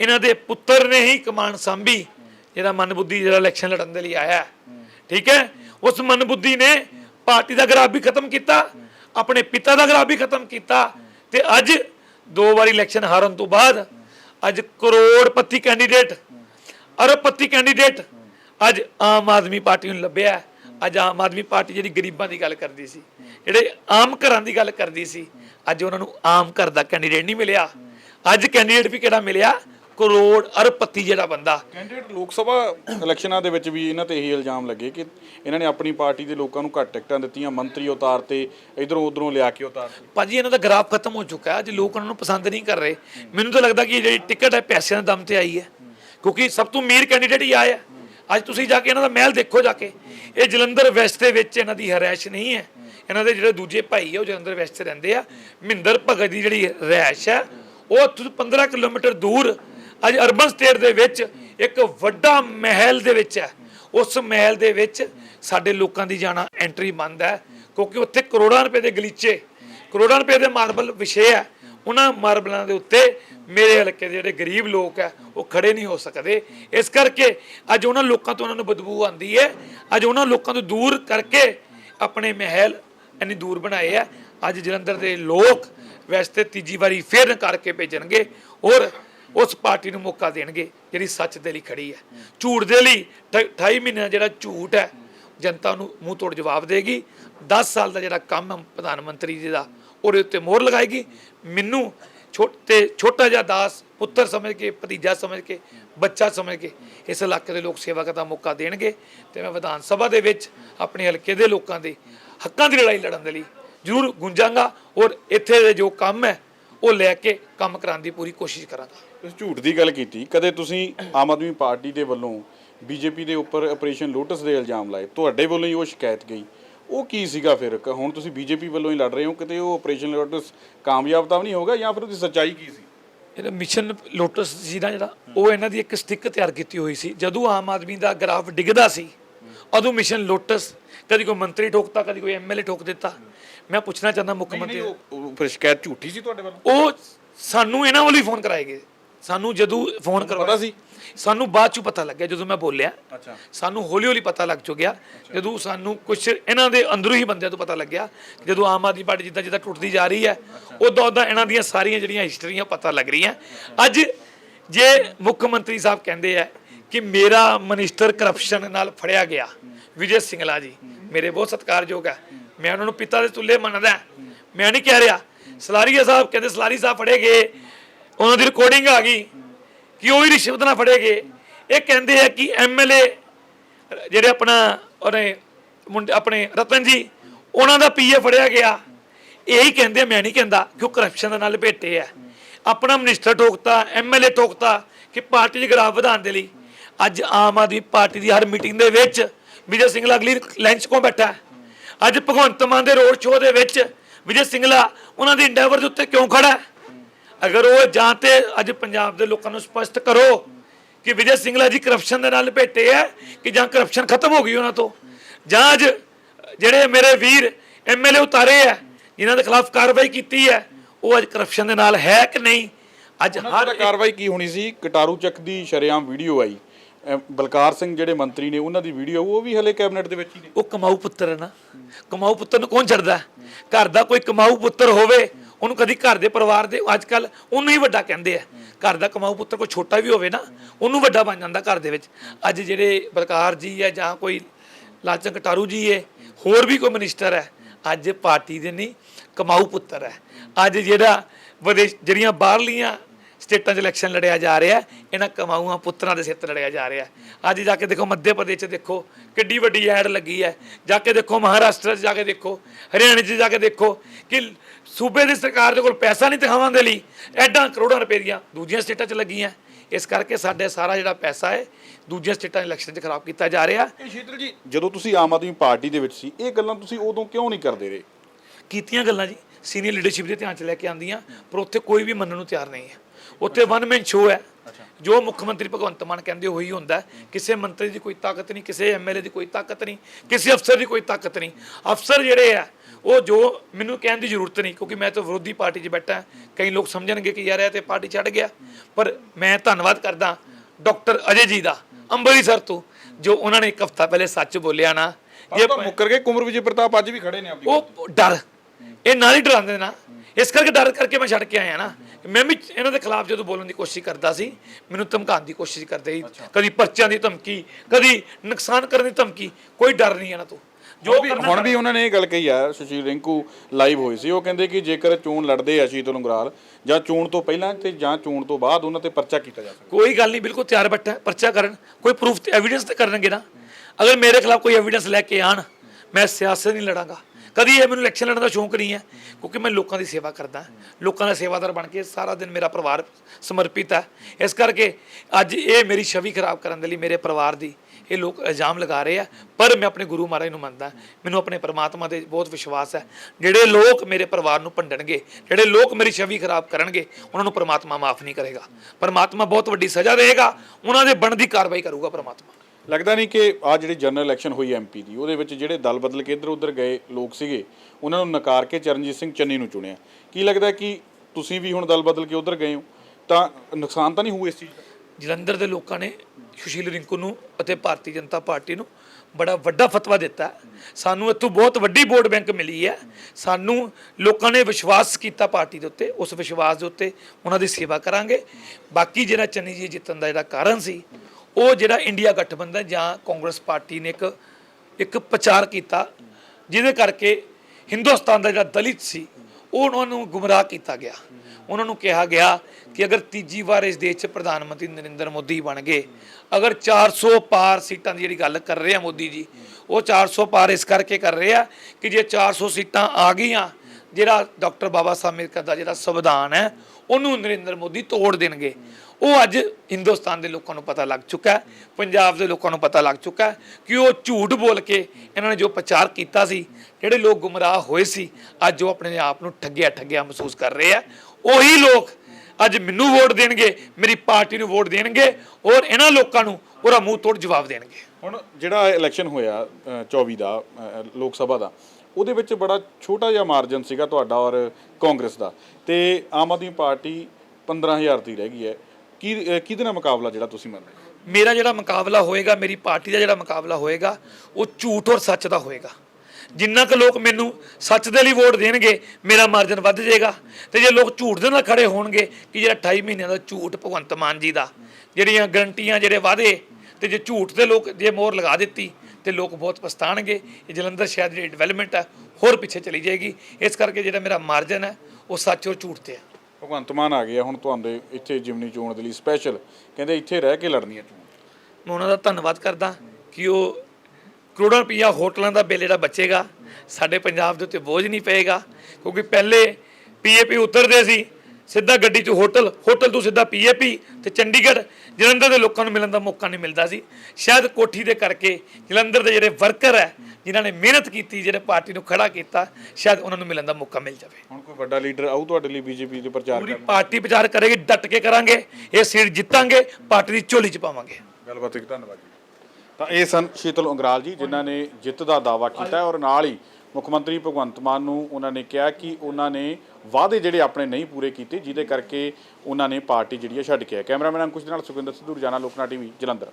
ਇਹਨਾਂ ਦੇ ਪੁੱਤਰ ਨੇ ਹੀ ਕਮਾਨ ਸੰਭੀ ਜਿਹੜਾ ਮਨਬੁੱਧੀ ਜਿਹੜਾ ਇਲੈਕਸ਼ਨ ਲੜਨ ਦੇ ਲਈ ਆਇਆ। ਠੀਕ ਹੈ? ਉਸ ਮਨਬੁੱਧੀ ਨੇ ਪਾਰਟੀ ਦਾ ਗਰਾਬ ਵੀ ਖਤਮ ਕੀਤਾ। ਆਪਣੇ ਪਿਤਾ ਦਾ ਗਰਾਬ ਵੀ ਖਤਮ ਕੀਤਾ ਤੇ ਅੱਜ ਦੋ ਵਾਰੀ ਇਲੈਕਸ਼ਨ ਹਾਰਨ ਤੋਂ ਬਾਅਦ ਅੱਜ ਕਰੋੜਪਤੀ ਕੈਂਡੀਡੇਟ ਅਰਬਪਤੀ ਕੈਂਡੀਡੇਟ ਅੱਜ ਆਮ ਆਦਮੀ ਪਾਰਟੀ ਨੂੰ ਲੱਭਿਆ ਅੱਜ ਆਮ ਆਦਮੀ ਪਾਰਟੀ ਜਿਹੜੀ ਗਰੀਬਾਂ ਦੀ ਗੱਲ ਕਰਦੀ ਸੀ, ਜਿਹੜੇ ਆਮ ਘਰਾਂ ਦੀ ਗੱਲ ਕਰਦੀ ਸੀ, ਅੱਜ ਉਹਨਾਂ ਨੂੰ ਆਮ ਘਰ ਦਾ ਕੈਂਡੀਡੇਟ ਨਹੀਂ ਮਿਲਿਆ। ਅੱਜ ਕੈਂਡੀਡੇਟ ਵੀ ਕਿਹੜਾ ਮਿਲਿਆ? ਕਰੋੜ ਅਰਬਪਤੀ ਜਿਹੜਾ ਬੰਦਾ। ਕੈਂਡੀਡੇਟ ਲੋਕ ਸਭਾ ਇਲੈਕਸ਼ਨਾਂ ਦੇ ਵਿੱਚ ਵੀ ਇਹਨਾਂ ਤੇ ਇਹੀ ਇਲਜ਼ਾਮ ਲੱਗੇ ਕਿ ਇਹਨਾਂ ਨੇ ਆਪਣੀ ਪਾਰਟੀ ਦੇ ਲੋਕਾਂ ਨੂੰ ਘੱਟ ਟਿਕਟਾਂ ਦਿੱਤੀਆਂ ਮੰਤਰੀ ਉਤਾਰਤੇ ਇਧਰੋਂ ਉਧਰੋਂ ਲਿਆ ਕੇ ਉਤਾਰਤੇ ਭਾਜੀ ਇਹਨਾਂ ਦਾ ਗ੍ਰਾਫ ਖਤਮ ਹੋ ਚੁੱਕਾ ਜੇ ਲੋਕ ਉਹਨਾਂ ਨੂੰ ਪਸੰਦ ਨਹੀਂ ਕਰ ਰਹੇ। ਮੈਨੂੰ ਤਾਂ ਲੱਗਦਾ ਕਿ ਜਿਹੜੀ ਟਿਕਟ ਹੈ ਪੈਸਿਆਂ ਦੇ ਦਮ ਤੇ ਆਈ ਹੈ। ਕਿਉਂਕਿ ਸਭ ਤੋਂ ਅਮੀਰ ਕੈਂਡੀਡੇਟ ਹੀ ਆਇਆ ਅੱਜ ਤੁਸੀਂ ਜਾ ਕੇ ਇਹਨਾਂ ਦਾ ਮਹਿਲ ਦੇਖੋ ਜਾ ਕੇ। ਇਹ ਜਲੰਧਰ ਵੈਸਟ ਦੇ ਵਿੱਚ ਇਹਨਾਂ ਦੀ ਹਰੈਸ਼ ਨਹੀਂ ਹੈ। ਇਹਨਾਂ ਦੇ ਜਿਹੜੇ ਦੂਜੇ ਭਾਈ ਹੈ ਉਹ ਜਲੰਧਰ ਵੈਸਟ ਰਹਿੰਦੇ ਆ। ਮਹਿੰਦਰ ਭਗਤ ਦੀ ਜਿਹੜੀ ਰਹਿਸ਼ ਹੈ ਉਹ 15 ਕਿਲੋਮੀਟਰ ਦੂਰ ਅੱਜ ਅਰਬਨ ਸਟੇਟ ਦੇ ਵਿੱਚ ਇੱਕ ਵੱਡਾ ਮਹਿਲ ਦੇ ਵਿੱਚ ਹੈ। ਉਸ ਮਹਿਲ ਦੇ ਵਿੱਚ ਸਾਡੇ ਲੋਕਾਂ ਦੀ ਜਾਣਾ ਐਂਟਰੀ ਬੰਦ ਹੈ ਕਿਉਂਕਿ ਉੱਥੇ ਕਰੋੜਾਂ ਰੁਪਏ ਦੇ ਗਲੀਚੇ, ਕਰੋੜਾਂ ਰੁਪਏ ਦੇ ਮਾਰਬਲ ਵਿਸ਼ੇ ਹੈ। ਉਹਨਾਂ ਮਾਰਬਲਾਂ ਦੇ ਉੱਤੇ ਮੇਰੇ ਹਲਕੇ ਦੇ ਜਿਹੜੇ ਗਰੀਬ ਲੋਕ ਹੈ, ਉਹ ਖੜੇ ਨਹੀਂ ਹੋ ਸਕਦੇ। ਇਸ ਕਰਕੇ ਅੱਜ ਉਹਨਾਂ ਲੋਕਾਂ ਤੋਂ ਉਹਨਾਂ ਨੂੰ ਬਦਬੂ ਆਉਂਦੀ ਹੈ। ਅੱਜ ਉਹਨਾਂ ਲੋਕਾਂ ਤੋਂ ਦੂਰ ਕਰਕੇ ਆਪਣੇ ਮਹਿਲ ਇੰਨੀ ਦੂਰ ਬਣਾਏ ਆ ਅੱਜ ਜਲੰਧਰ ਦੇ ਲੋਕ ਵੈਸੇ ਤੀਜੀ ਵਾਰੀ ਫੇਰ ਕਰਕੇ ਭੇਜਣਗੇ। ਔਰ ਉਸ ਪਾਰਟੀ ਨੂੰ ਮੌਕਾ ਦੇਣਗੇ, ਜਿਹੜੀ ਸੱਚ ਦੇ ਲਈ ਖੜੀ ਹੈ। ਝੂਠ ਦੇ ਲਈ 28 ਮਹੀਨੇ ਦਾ ਜਿਹੜਾ ਝੂਠ ਹੈ, ਜਨਤਾ ਨੂੰ ਮੂੰਹ ਤੋੜ ਜਵਾਬ ਦੇਗੀ। 10 ਸਾਲ ਦਾ ਜਿਹੜਾ ਕੰਮ ਪ੍ਰਧਾਨ ਮੰਤਰੀ ਜੀ ਦਾ, ਉਹਦੇ ਉੱਤੇ ਮੋਹਰ ਲਗਾਏਗੀ। ਮੈਨੂੰ ਛੋਟੇ ਛੋਟਾ ਜਿਹਾ ਦਾਸ ਪੁੱਤਰ ਸਮਝ ਕੇ, ਭਤੀਜਾ ਸਮਝ ਕੇ, ਬੱਚਾ ਸਮਝ ਕੇ ਇਸ ਇਲਾਕੇ ਦੇ ਲੋਕ ਸੇਵਾ ਕਰਨ ਦਾ ਮੌਕਾ ਦੇਣਗੇ ਤੇ ਮੈਂ ਵਿਧਾਨ ਸਭਾ ਦੇ ਵਿੱਚ ਆਪਣੇ ਹਲਕੇ ਦੇ ਲੋਕਾਂ ਦੇ ਹੱਕਾਂ ਦੀ ਲੜਾਈ ਲੜਨ ਦੇ ਲਈ ਜ਼ਰੂਰ ਗੁੰਜਾਂਗਾ ਔਰ ਇੱਥੇ ਦੇ ਜੋ ਕੰਮ ਹੈ ਉਹ ਲੈ ਕੇ ਕੰਮ ਕਰਾਉਣ ਦੀ ਪੂਰੀ ਕੋਸ਼ਿਸ਼ ਕਰਾਂਗਾ। ਤੁਸੀਂ ਝੂਠ ਦੀ ਗੱਲ ਕੀਤੀ ਕਦੇ ਤੁਸੀਂ ਆਮ ਆਦਮੀ ਪਾਰਟੀ ਦੇ ਵੱਲੋਂ ਬੀਜੇਪੀ ਦੇ ਉੱਪਰ ਆਪਰੇਸ਼ਨ ਲੋਟਸ ਦੇ ਇਲਜ਼ਾਮ ਲਾਏ ਤੁਹਾਡੇ ਵੱਲੋਂ ਹੀ ਉਹ ਸ਼ਿਕਾਇਤ ਗਈ। ਉਹ ਕੀ ਸੀਗਾ ਫਿਰ? ਕ- ਹੁਣ ਤੁਸੀਂ ਬੀਜੇਪੀ ਵੱਲੋਂ ਹੀ ਲੜ ਰਹੇ ਹੋ ਕਿਤੇ ਉਹ ਆਪਰੇਸ਼ਨ ਲੋਟਸ ਕਾਮਯਾਬ ਤਾਂ ਵੀ ਨਹੀਂ ਹੋਗਾ ਜਾਂ ਫਿਰ ਉਹਦੀ ਸੱਚਾਈ ਕੀ ਸੀ? ਜਿਹੜਾ ਮਿਸ਼ਨ ਲੋਟਸ ਸੀ ਨਾ ਜਿਹੜਾ ਉਹ ਇਹਨਾਂ ਦੀ ਇੱਕ ਸਟਿੱਕ ਤਿਆਰ ਕੀਤੀ ਹੋਈ ਸੀ। ਜਦੋਂ ਆਮ ਆਦਮੀ ਦਾ ਗ੍ਰਾਫ ਡਿੱਗਦਾ ਸੀ ਉਦੋਂ ਮਿਸ਼ਨ ਲੋਟਸ ਕਦੀ ਕੋਈ ਮੰਤਰੀ ਠੋਕਤਾ ਕਦੀ ਕੋਈ ਐਮਐਲਏ ਠੋਕ ਦਿੱਤਾ। ਮੈਂ ਪੁੱਛਣਾ ਚਾਹੁੰਦਾ ਮੁੱਖ ਮੰਤਰੀ ਫਿਰ ਸ਼ਿਕਾਇਤ ਝੂਠੀ ਸੀ ਤੁਹਾਡੇ ਵੱਲੋਂ? ਉਹ ਸਾਨੂੰ ਇਹਨਾਂ ਵੱਲੋਂ ਹੀ ਫੋਨ ਕਰਾਏ ਗਏ। ਸਾਨੂੰ ਜਦੋਂ ਫੋਨ ਕਰਵਾਇਆ ਸੀ? ਸਾਨੂੰ ਬਾਅਦ ਚ ਪਤਾ ਲੱਗਿਆ ਜਦੋਂ ਮੈਂ ਬੋਲਿਆ। ਅੱਛਾ। ਸਾਨੂੰ ਹੌਲੀ ਹੌਲੀ ਪਤਾ ਲੱਗ ਚੁੱਕਿਆ। ਜਦੋਂ ਸਾਨੂੰ ਕੁਝ ਇਹਨਾਂ ਦੇ ਅੰਦਰੋਂ ਹੀ ਬੰਦਿਆਂ ਤੋਂ ਪਤਾ ਲੱਗਿਆ ਜਦੋਂ ਆਮ ਆਦਮੀ ਪਾਰਟੀ ਜਿੱਦਾਂ ਜਿੱਦਾਂ ਟੁੱਟਦੀ ਜਾ ਰਹੀ ਹੈ ਉਦੋਂ ਉਦੋਂ ਇਹਨਾਂ ਦੀਆਂ ਸਾਰੀਆਂ ਜਿਹੜੀਆਂ ਹਿਸਟਰੀਆਂ ਪਤਾ ਲੱਗ ਰਹੀਆਂ। ਅੱਜ ਜੇ ਮੁੱਖ ਮੰਤਰੀ ਸਾਹਿਬ ਕਹਿੰਦੇ ਆ ਕਿ ਮੇਰਾ ਮਨਿਸਟਰ ਕਰਪਸ਼ਨ ਨਾਲ ਫੜਿਆ ਗਿਆ ਵਿਜੇ ਸਿੰਗਲਾ ਜੀ ਮੇਰੇ ਬਹੁਤ ਸਤਿਕਾਰਯੋਗ ਹੈ। ਮੈਂ ਉਹਨਾਂ ਨੂੰ ਪਿਤਾ ਦੇ ਤੁੱਲੇ ਮੰਨਦਾ ਮੈਂ ਨਹੀਂ ਕਹਿ ਰਿਹਾ। ਸਲਾਰੀਆ ਸਾਹਿਬ ਕਹਿੰਦੇ ਸਲਾਰੀ ਸਾਹਿਬ ਫੜੇ ਗਏ। ਉਹਨਾਂ ਦੀ ਰਿਕਾਰਡਿੰਗ ਆ ਗਈ। ਕਿ ਉਹ ਹੀ ਰਿਸ਼ਵਤ ਨਾਲ ਫੜੇ ਗਏ। ਇਹ ਕਹਿੰਦੇ ਆ ਕਿ ਐਮਐਲਏ ਜਿਹੜੇ ਆਪਣਾ ਉਹਨੇ ਮੁੰਡੇ ਆਪਣੇ ਰਤਨ ਜੀ, ਉਹਨਾਂ ਦਾ ਪੀਏ ਫੜਿਆ ਗਿਆ। ਇਹੀ ਕਹਿੰਦੇ ਮੈਂ ਨਹੀਂ ਕਹਿੰਦਾ ਕਿ ਉਹ ਕਰਪਸ਼ਨ ਦੇ ਨਾਲ ਲਪੇਟੇ ਆ। ਆਪਣਾ ਮਿਨਿਸਟਰ ਠੋਕਤਾ ਐਮਐਲਏ ਠੋਕਤਾ ਕਿ ਪਾਰਟੀ ਦੇ ਗਰਾਫ ਵਧਾਉਣ ਦੇ ਲਈ। ਅੱਜ ਆਮ ਆਦਮੀ ਪਾਰਟੀ ਦੀ ਹਰ ਮੀਟਿੰਗ ਦੇ ਵਿੱਚ ਵਿਜੇ ਸਿੰਘਲਾ ਅਗਲੀ ਲੰਚ ਕੋਲ ਬੈਠਾ? ਹੈ? ਅੱਜ ਭਗਵੰਤ ਮਾਨ ਦੇ ਰੋਡ ਸ਼ੋਅ ਦੇ ਵਿੱਚ ਵਿਜੇ ਸਿੰਘਲਾ ਉਹਨਾਂ ਦੀ ਇੰਡੈਵਰ ਦੇ ਉੱਤੇ ਕਿਉਂ ਖੜਾ? ਹੈ ਅਗਰ ਉਹ ਜਾਂ ਤੇ ਅੱਜ ਪੰਜਾਬ ਦੇ ਲੋਕਾਂ ਨੂੰ ਸਪਸ਼ਟ ਕਰੋ ਕਿ ਵਿਜੇ ਸਿੰਘਲਾ ਜੀ ਕਰਪਸ਼ਨ ਦੇ ਨਾਲ ਲਪੇਟੇ ਹੈ ਕਿ ਜਾਂ ਕਰਪਸ਼ਨ ਖਤਮ ਹੋ ਗਈ ਉਹਨਾਂ ਤੋਂ? ਜਾਂ ਅੱਜ ਜਿਹੜੇ ਮੇਰੇ ਵੀਰ ਐਮਐਲਏ ਉਤਾਰੇ ਹੈ ਜਿਨ੍ਹਾਂ ਦੇ ਖਿਲਾਫ ਕਾਰਵਾਈ ਕੀਤੀ ਹੈ ਉਹ ਅੱਜ ਕਰਪਸ਼ਨ ਦੇ ਨਾਲ ਹੈ ਕਿ ਨਹੀਂ? ਅੱਜ ਹਰ ਕਾਰਵਾਈ ਕੀ ਹੋਣੀ ਸੀ? ਕਟਾਰੂ ਚੱਕ ਦੀ ਸ਼ਰੇਆਮ ਵੀਡੀਓ ਆਈ। ਬਲਕਾਰ ਸਿੰਘ ਜਿਹੜੇ ਮੰਤਰੀ ਨੇ ਉਹਨਾਂ ਦੀ ਵੀਡੀਓ, ਉਹ ਵੀ ਹਲੇ ਕੈਬਨਿਟ ਦੇ ਵਿੱਚ ਹੀ ਨੇ। ਉਹ ਕਮਾਊ ਪੁੱਤਰ ਹੈ ਨਾ। ਕਮਾਊ ਪੁੱਤਰ ਨੂੰ ਕੌਣ ਛੱਡਦਾ? ਘਰ ਦਾ ਕੋਈ ਕਮਾਊ ਪੁੱਤਰ ਹੋਵੇ, ਉਹਨੂੰ ਕਦੀ ਘਰ ਦੇ ਪਰਿਵਾਰ ਦੇ ਅੱਜ ਕੱਲ ਉਹਨੂੰ ਹੀ ਵੱਡਾ ਕਹਿੰਦੇ ਆ। ਘਰ ਦਾ ਕਮਾਊ ਪੁੱਤਰ ਕੋਈ ਛੋਟਾ ਵੀ ਹੋਵੇ ਨਾ, ਉਹਨੂੰ ਵੱਡਾ ਬਣ ਜਾਂਦਾ ਘਰ ਦੇ ਵਿੱਚ। ਅੱਜ ਜਿਹੜੇ ਬਲਕਾਰ ਜੀ ਹੈ ਜਾਂ ਕੋਈ ਲਾਚਨ ਕਟਾਰੂ ਜੀ ਹੈ, ਹੋਰ ਵੀ ਕੋਈ ਮਿਨਿਸਟਰ ਹੈ, ਅੱਜ ਪਾਰਟੀ ਦੇ ਨਹੀਂ, ਕਮਾਊ ਪੁੱਤਰ ਹੈ। ਅੱਜ ਜਿਹੜਾ ਵਿਦੇਸ਼, ਜਿਹੜੀਆਂ ਬਾਹਰਲੀਆਂ ਸਟੇਟਾਂ 'ਚ ਇਲੈਕਸ਼ਨ ਲੜਿਆ ਜਾ ਰਿਹਾ ਹੈ, ਇਹਨਾਂ ਕਮਾਊਆਂ ਪੁੱਤਰਾਂ ਦੇ ਸਿਰ ਤੇ ਲੜਿਆ ਜਾ ਰਿਹਾ। ਹੈ। ਅੱਜ ਜਾ ਕੇ ਦੇਖੋ ਮੱਧ ਪ੍ਰਦੇਸ਼ 'ਚ ਦੇਖੋ ਕਿੱਡੀ ਵੱਡੀ ਐਡ ਲੱਗੀ ਹੈ। ਜਾ ਕੇ ਦੇਖੋ ਮਹਾਰਾਸ਼ਟਰ 'ਚ ਜਾ ਕੇ ਦੇਖੋ ਹਰਿਆਣਾ 'ਚ ਜਾ ਕੇ ਦੇਖੋ ਕਿ ਸੂਬੇ ਦੀ ਸਰਕਾਰ ਦੇ ਕੋਲ ਪੈਸਾ ਨਹੀਂ ਦਿਖਾਉਣ ਦੇ ਲਈ ਐਡਾਂ ਕਰੋੜਾਂ ਰੁਪਏ ਦੀਆਂ ਦੂਜੀਆਂ ਸਟੇਟਾਂ 'ਚ ਲੱਗੀਆਂ। ਇਸ ਕਰਕੇ ਸਾਡੇ ਸਾਰਾ ਜਿਹੜਾ ਪੈਸਾ ਹੈ ਦੂਜੀਆਂ ਸਟੇਟਾਂ ਦੇ ਇਲੈਕਸ਼ਨ 'ਚ ਖਰਾਬ ਕੀਤਾ ਜਾ ਰਿਹਾ। ਸ਼ੀਤਲ ਜੀ ਜਦੋਂ ਤੁਸੀਂ ਆਮ ਆਦਮੀ ਪਾਰਟੀ ਦੇ ਵਿੱਚ ਸੀ ਇਹ ਗੱਲਾਂ ਤੁਸੀਂ ਉਦੋਂ ਕਿਉਂ ਨਹੀਂ ਕਰਦੇ ਰਹੇ? ਕੀਤੀਆਂ ਗੱਲਾਂ ਜੀ ਸੀਨੀਅਰ ਲੀਡਰਸ਼ਿਪ ਦੇ ਧਿਆਨ 'ਚ ਲੈ ਕੇ ਆਂਦੀਆਂ ਪਰ ਉੱਥੇ ਕੋਈ ਵੀ ਮੰਨਣ ਨੂੰ ਤਿਆਰ ਨਹੀਂ ਹੈ। ਉੱਥੇ ਵਨ ਮੈਨ ਸ਼ੋਅ ਹੈ। ਜੋ ਮੁੱਖ ਮੰਤਰੀ ਭਗਵੰਤ ਮਾਨ ਕਹਿੰਦੇ ਉਹੀ ਹੁੰਦਾ। ਕਿਸੇ ਮੰਤਰੀ ਦੀ ਕੋਈ ਤਾਕਤ ਨਹੀਂ ਕਿਸੇ ਐਮਐਲਏ ਦੀ ਕੋਈ ਤਾਕਤ ਨਹੀਂ ਕਿਸੇ ਅਫਸਰ ਦੀ ਕੋਈ ਤਾਕਤ ਨਹੀਂ। ਅਫਸਰ ਜਿਹੜੇ ਆ ਉਹ ਜੋ ਮੈਨੂੰ ਕਹਿਣ ਦੀ ਜ਼ਰੂਰਤ ਨਹੀਂ ਕਿਉਂਕਿ ਮੈਂ ਤਾਂ ਵਿਰੋਧੀ ਪਾਰਟੀ 'ਚ ਬੈਠਾ ਕਈ ਲੋਕ ਸਮਝਣਗੇ ਕਿ ਯਾਰ ਇਹ ਤੇ ਪਾਰਟੀ ਛੱਡ ਗਿਆ। ਪਰ ਮੈਂ ਧੰਨਵਾਦ ਕਰਦਾ ਡਾਕਟਰ ਅਜੇ ਜੀ ਦਾ ਅੰਮ੍ਰਿਤਸਰ ਤੋਂ ਜੋ ਉਹਨਾਂ ਨੇ ਇੱਕ ਹਫਤਾ ਪਹਿਲੇ ਸੱਚ ਬੋਲਿਆ ਨਾ। ਇਹ ਮੁੱਕਰ ਗਏ ਕੁਮਰ ਵਿਜੇ ਪ੍ਰਤਾਪ ਅੱਜ ਵੀ ਖੜੇ ਨੇ ਆਪਣੀ ਉਹ ਡਰ। ਇਹ ਨਾਲ ਹੀ ਡਰਾਉਂਦੇ ਨਾ ਇਸ ਕਰਕੇ ਡਰ ਕਰਕੇ ਮੈਂ ਛੱਡ ਕੇ ਆਇਆ ਨਾ। ਮੈਂ ਵੀ ਇਹਨਾਂ ਦੇ ਖਿਲਾਫ ਜਦੋਂ ਬੋਲਣ ਦੀ ਕੋਸ਼ਿਸ਼ ਕਰਦਾ ਸੀ ਮੈਨੂੰ ਧਮਕਾਉਣ ਦੀ ਕੋਸ਼ਿਸ਼ ਕਰਦੇ ਸੀ। ਕਦੀ ਪਰਚਿਆਂ ਦੀ ਧਮਕੀ ਕਦੀ ਨੁਕਸਾਨ ਕਰਨ ਦੀ ਧਮਕੀ ਕੋਈ ਡਰ ਨਹੀਂ ਇਹਨਾਂ ਤੋਂ। ਜੋ ਵੀ ਹੁਣ ਵੀ ਉਹਨਾਂ ਨੇ ਇਹ ਗੱਲ ਕਹੀ ਆ ਸੁਸ਼ੀਲ ਰਿੰਕੂ ਲਾਈਵ ਹੋਈ ਸੀ। ਉਹ ਕਹਿੰਦੇ ਕਿ ਜੇਕਰ ਚੋਣ ਲੜਦੇ ਆ ਸ਼ੀਤਲ ਉਂਗਰਾਲ ਜਾਂ ਚੋਣ ਤੋਂ ਪਹਿਲਾਂ ਤੇ ਜਾਂ ਚੋਣ ਤੋਂ ਬਾਅਦ ਉਹਨਾਂ ਤੇ ਪਰਚਾ ਕੀਤਾ ਜਾ ਸਕਦਾ। ਕੋਈ ਗੱਲ ਨਹੀਂ ਬਿਲਕੁਲ ਤਿਆਰ ਬੈਠਾ ਪਰਚਾ ਕਰਨ। ਕੋਈ ਪ੍ਰੂਫ ਤੇ ਐਵੀਡੈਂਸ ਤੇ ਕਰਨਗੇ ਨਾ। ਅਗਰ ਮੇਰੇ ਖਿਲਾਫ ਕੋਈ ਐਵੀਡੈਂਸ ਲੈ ਕੇ ਆਣ ਮੈਂ ਸਿਆਸਤ ਨਹੀਂ ਲੜਾਂਗਾ। ਕਦੀ ਇਹ ਮੈਨੂੰ ਇਲੈਕਸ਼ਨ ਲੜਨ ਦਾ ਸ਼ੌਂਕ ਨਹੀਂ ਹੈ, ਕਿਉਂਕਿ ਮੈਂ ਲੋਕਾਂ ਦੀ ਸੇਵਾ ਕਰਦਾ, ਲੋਕਾਂ ਦਾ ਸੇਵਾਦਾਰ ਬਣ ਕੇ ਸਾਰਾ ਦਿਨ ਮੇਰਾ ਪਰਿਵਾਰ ਸਮਰਪਿਤ ਹੈ। ਇਸ ਕਰਕੇ ਅੱਜ ਇਹ ਮੇਰੀ ਛਵੀ ਖਰਾਬ ਕਰਨ ਦੇ ਲਈ ਮੇਰੇ ਪਰਿਵਾਰ ਦੀ ਇਹ ਲੋਕ ਇਲਜ਼ਾਮ ਲਗਾ ਰਹੇ ਆ, ਪਰ ਮੈਂ ਆਪਣੇ ਗੁਰੂ ਮਹਾਰਾਜ ਨੂੰ ਮੰਨਦਾ, ਮੈਨੂੰ ਆਪਣੇ ਪਰਮਾਤਮਾ ਤੇ ਬਹੁਤ ਵਿਸ਼ਵਾਸ ਹੈ। ਜਿਹੜੇ ਲੋਕ ਮੇਰੇ ਪਰਿਵਾਰ ਨੂੰ ਭੰਡਣਗੇ, ਜਿਹੜੇ ਲੋਕ ਮੇਰੀ ਛਵੀ ਖਰਾਬ ਕਰਨਗੇ, ਉਹਨਾਂ ਨੂੰ ਪਰਮਾਤਮਾ ਮਾਫ ਨਹੀਂ ਕਰੇਗਾ। ਪਰਮਾਤਮਾ ਬਹੁਤ ਵੱਡੀ ਸਜ਼ਾ ਦੇਵੇਗਾ, ਉਹਨਾਂ ਦੇ ਬਣਦੀ ਕਾਰਵਾਈ ਕਰੂਗਾ ਪਰਮਾਤਮਾ। ਲੱਗਦਾ ਨਹੀਂ ਕਿ ਆ ਜਿਹੜੀ ਜਨਰਲ ਇਲੈਕਸ਼ਨ ਹੋਈ ਐਮਪੀ ਦੀ, ਉਹਦੇ ਵਿੱਚ ਜਿਹੜੇ ਦਲ ਬਦਲ ਕੇ ਇੱਧਰ ਉੱਧਰ ਗਏ ਲੋਕ ਸੀਗੇ, ਉਹਨਾਂ ਨੂੰ ਨਕਾਰ ਕੇ ਚਰਨਜੀਤ ਸਿੰਘ ਚੰਨੀ ਨੂੰ ਚੁਣਿਆ। ਕੀ ਲੱਗਦਾ ਕਿ ਤੁਸੀਂ ਵੀ ਹੁਣ ਦਲ ਬਦਲ ਕੇ ਉੱਧਰ ਗਏ ਹੋ? ਤਾਂ ਨੁਕਸਾਨ ਤਾਂ ਨਹੀਂ ਹੋਊ ਇਸ ਚੀਜ਼ ਦਾ? ਜਲੰਧਰ ਦੇ ਲੋਕਾਂ ਨੇ ਸੁਸ਼ੀਲ ਰਿੰਕੂ ਨੂੰ ਅਤੇ ਭਾਰਤੀ ਜਨਤਾ ਪਾਰਟੀ ਨੂੰ ਬੜਾ ਵੱਡਾ ਫਤਵਾ ਦਿੱਤਾ। ਸਾਨੂੰ ਇੱਥੋਂ ਬਹੁਤ ਵੱਡੀ ਵੋਟ ਬੈਂਕ ਮਿਲੀ ਹੈ। ਸਾਨੂੰ ਲੋਕਾਂ ਨੇ ਵਿਸ਼ਵਾਸ ਕੀਤਾ ਪਾਰਟੀ ਦੇ ਉੱਤੇ। ਉਸ ਵਿਸ਼ਵਾਸ ਦੇ ਉੱਤੇ ਉਹਨਾਂ ਦੀ ਸੇਵਾ ਕਰਾਂਗੇ। ਬਾਕੀ ਜਿਹੜਾ ਚੰਨੀ ਜੀ ਜਿੱਤਣ ਦਾ ਜਿਹੜਾ ਕਾਰਨ ਸੀ ਉਹ ਜਿਹੜਾ ਇੰਡੀਆ ਗਠਬੰਧਨ ਜਾਂ ਕਾਂਗਰਸ ਪਾਰਟੀ ਨੇ ਇੱਕ ਇੱਕ ਪ੍ਰਚਾਰ ਕੀਤਾ, ਜਿਹਦੇ ਕਰਕੇ ਹਿੰਦੁਸਤਾਨ ਦਾ ਜਿਹੜਾ ਦਲਿਤ ਸੀ, ਉਹ ਉਹਨਾਂ ਨੂੰ ਗੁੰਮਰਾਹ ਕੀਤਾ ਗਿਆ। ਉਹਨਾਂ ਨੂੰ ਕਿਹਾ ਗਿਆ ਕਿ ਅਗਰ ਤੀਜੀ ਵਾਰ ਇਸ ਦੇਸ਼ 'ਚ ਪ੍ਰਧਾਨ ਮੰਤਰੀ ਨਰਿੰਦਰ ਮੋਦੀ ਬਣ ਗਏ, ਅਗਰ 400 ਪਾਰ ਸੀਟਾਂ ਦੀ ਜਿਹੜੀ ਗੱਲ ਕਰ ਰਹੇ ਆ ਮੋਦੀ ਜੀ, ਉਹ 400 ਪਾਰ ਇਸ ਕਰਕੇ ਕਰ ਰਹੇ ਆ ਕਿ ਜੇ 400 ਸੀਟਾਂ ਆ ਗਈਆਂ, ਜਿਹੜਾ ਡਾਕਟਰ ਬਾਬਾ ਸਾਹਿਬ ਅੰਬੇਦਕਰ ਦਾ ਜਿਹੜਾ ਸੰਵਿਧਾਨ ਹੈ ਉਹਨੂੰ ਨਰਿੰਦਰ ਮੋਦੀ ਤੋੜ ਦੇਣਗੇ। ਉਹ ਅੱਜ ਹਿੰਦੁਸਤਾਨ ਦੇ ਲੋਕਾਂ ਨੂੰ ਪਤਾ ਲੱਗ ਚੁੱਕਾ ਪੰਜਾਬ ਦੇ ਲੋਕਾਂ ਨੂੰ ਪਤਾ ਲੱਗ ਚੁੱਕਾ ਕਿ ਉਹ ਝੂਠ ਬੋਲ ਕੇ ਇਹਨਾਂ ਨੇ ਜੋ ਪ੍ਰਚਾਰ ਕੀਤਾ ਸੀ ਜਿਹੜੇ ਲੋਕ ਗੁੰਮਰਾਹ ਹੋਏ ਸੀ ਅੱਜ ਉਹ ਆਪਣੇ ਆਪ ਨੂੰ ਠੱਗਿਆ ਠੱਗਿਆ ਮਹਿਸੂਸ ਕਰ ਰਹੇ ਆ। ਉਹੀ ਲੋਕ ਅੱਜ ਮੈਨੂੰ ਵੋਟ ਦੇਣਗੇ ਮੇਰੀ ਪਾਰਟੀ ਨੂੰ ਵੋਟ ਦੇਣਗੇ ਔਰ ਇਹਨਾਂ ਲੋਕਾਂ ਨੂੰ ਉਹਦਾ ਮੂੰਹ ਤੋੜ ਜਵਾਬ ਦੇਣਗੇ। ਹੁਣ ਜਿਹੜਾ ਇਲੈਕਸ਼ਨ ਹੋਇਆ ਅ, 24 ਦਾ ਲੋਕ ਸਭਾ ਦਾ ਉਹਦੇ ਵਿੱਚ ਬੜਾ ਛੋਟਾ ਜਿਹਾ ਮਾਰਜਨ ਸੀਗਾ ਤੁਹਾਡਾ ਔਰ ਕਾਂਗਰਸ ਦਾ। ਤੇ ਆਮ ਆਦਮੀ ਪਾਰਟੀ 15000 ਦੀ ਰਹਿ ਗਈ ਹੈ। ਕੀ ਕਿਹਦੇ ਨਾਲ ਮੁਕਾਬਲਾ ਜਿਹੜਾ ਤੁਸੀਂ ਮੰਨਦੇ ਮੇਰਾ ਜਿਹੜਾ ਮੁਕਾਬਲਾ ਹੋਏਗਾ, ਮੇਰੀ ਪਾਰਟੀ ਦਾ ਜਿਹੜਾ ਮੁਕਾਬਲਾ ਹੋਏਗਾ, ਉਹ ਝੂਠ ਔਰ ਸੱਚ ਦਾ ਹੋਏਗਾ। ਜਿੰਨਾ ਕੁ ਲੋਕ ਮੈਨੂੰ ਸੱਚ ਦੇ ਲਈ ਵੋਟ ਦੇਣਗੇ, ਮੇਰਾ ਮਾਰਜਨ ਵੱਧ ਜਾਏਗਾ। ਤੇ ਜੇ ਲੋਕ ਝੂਠ ਦੇ ਨਾਲ ਖੜੇ ਹੋਣਗੇ, ਕਿ ਜਿਹੜਾ 28 ਮਹੀਨਿਆਂ ਦਾ ਝੂਠ ਭਗਵੰਤ ਮਾਨ ਜੀ ਦਾ, ਜਿਹੜੀਆਂ ਗਰੰਟੀਆਂ ਜਿਹੜੇ ਵਾਅਦੇ ਤੇ ਜੇ ਝੂਠ ਦੇ ਲੋਕ, ਜੇ ਮੋਹਰ ਲਗਾ ਦਿੱਤੀ ਤੇ ਲੋਕ ਬਹੁਤ ਪਛਤਾਣਗੇ। ਇਹ ਜਲੰਧਰ ਸ਼ਹਿਰ ਦੀ ਡਿਵੈਲਪਮੈਂਟ ਹੈ ਹੋਰ ਪਿੱਛੇ ਚਲੀ ਜਾਏਗੀ। ਇਸ ਕਰਕੇ ਜਿਹੜਾ ਮੇਰਾ ਮਾਰਜਨ ਹੈ ਉਹ ਸੱਚ ਔਰ ਝੂਠ ਤੇ ਹੈ ਭਗਵੰਤ ਮਾਨ ਆ ਗਿਆ ਹੁਣ ਤੁਹਾਡੇ ਇੱਥੇ ਜਿਮਨੀ ਚੋਣ ਦੇ ਲਈ ਸਪੈਸ਼ਲ ਕਹਿੰਦੇ ਇੱਥੇ ਰਹਿ ਕੇ ਲੜਨੀ ਹੈ ਚੋਣ। ਮੈਂ ਉਹਨਾਂ ਦਾ ਧੰਨਵਾਦ ਕਰਦਾ ਕਿ ਉਹ ਕਰੋੜਾਂ ਰੁਪਈਆ ਹੋਟਲਾਂ ਦਾ ਬਿੱਲ ਜਿਹੜਾ ਬਚੇਗਾ ਸਾਡੇ ਪੰਜਾਬ ਦੇ ਉੱਤੇ ਬੋਝ ਨਹੀਂ ਪਏਗਾ। ਕਿਉਂਕਿ ਪਹਿਲੇ ਪੀਏਪੀ ਉਤਰਦੇ ਸੀ ਸਿੱਧਾ ਗੱਡੀ 'ਚ ਹੋਟਲ ਹੋਟਲ ਤੋਂ ਸਿੱਧਾ ਪੀਏਪੀ ਤੇ ਚੰਡੀਗੜ੍ਹ ਜਲੰਧਰ ਦੇ ਲੋਕਾਂ ਨੂੰ ਮਿਲਣ ਦਾ ਮੌਕਾ ਨਹੀਂ ਮਿਲਦਾ ਸੀ। ਸ਼ਾਇਦ ਕੋਠੀ ਦੇ ਕਰਕੇ ਜਲੰਧਰ ਦੇ ਜਿਹੜੇ ਵਰਕਰ ਹੈ ਜਿਨ੍ਹਾਂ ਨੇ ਮਿਹਨਤ ਕੀਤੀ ਜਿਹੜੇ ਪਾਰਟੀ ਨੂੰ ਖੜਾ ਕੀਤਾ ਸ਼ਾਇਦ ਉਹਨਾਂ ਨੂੰ ਮਿਲਣ ਦਾ ਮੌਕਾ ਮਿਲ ਜਾਵੇ। ਹੁਣ ਕੋਈ ਵੱਡਾ ਲੀਡਰ ਆਊ ਤੁਹਾਡੇ ਲਈ ਬੀਜੇਪੀ ਦੇ ਪ੍ਰਚਾਰ ਪੂਰੀ ਪਾਰਟੀ ਵਿਚਾਰ ਕਰੇਗੀ ਡਟ ਕੇ ਕਰਾਂਗੇ ਇਹ ਸੀਟ ਜਿੱਤਾਂਗੇ ਪਾਰਟੀ ਦੀ ਝੋਲੀ 'ਚ ਪਾਵਾਂਗੇ। ਗੱਲਬਾਤ ਇੱਕ ਧੰਨਵਾਦ ਜੀ। ਤਾਂ ਇਹ ਸਨ ਸ਼ੀਤਲ ਉਂਗਰਾਲ ਜੀ ਜਿਨ੍ਹਾਂ ਨੇ ਜਿੱਤ ਦਾ ਦਾਅਵਾ ਕੀਤਾ ਔਰ ਨਾਲ ਹੀ ਮੁੱਖ ਮੰਤਰੀ ਭਗਵੰਤ ਮਾਨ ਨੂੰ ਉਹਨਾਂ ਨੇ ਕਿਹਾ ਕਿ ਉਹਨਾਂ ਨੇ ਵਾਅਦੇ ਜਿਹੜੇ ਆਪਣੇ ਨਹੀਂ ਪੂਰੇ ਕੀਤੇ, ਜਿਹਦੇ ਕਰਕੇ ਉਹਨਾਂ ਨੇ ਪਾਰਟੀ ਜਿਹੜੀ ਹੈ ਛੱਡ ਕੇ ਆਏ। ਕੈਮਰਾਮੈਨ ਅੰਕੁਸ਼ ਦੇ ਨਾਲ ਸੁਖਿੰਦਰ ਸਿੱਧੂ, ਰਜਾਨਾ ਲੋਕਨਾ ਟੀਵੀ, ਜਲੰਧਰ।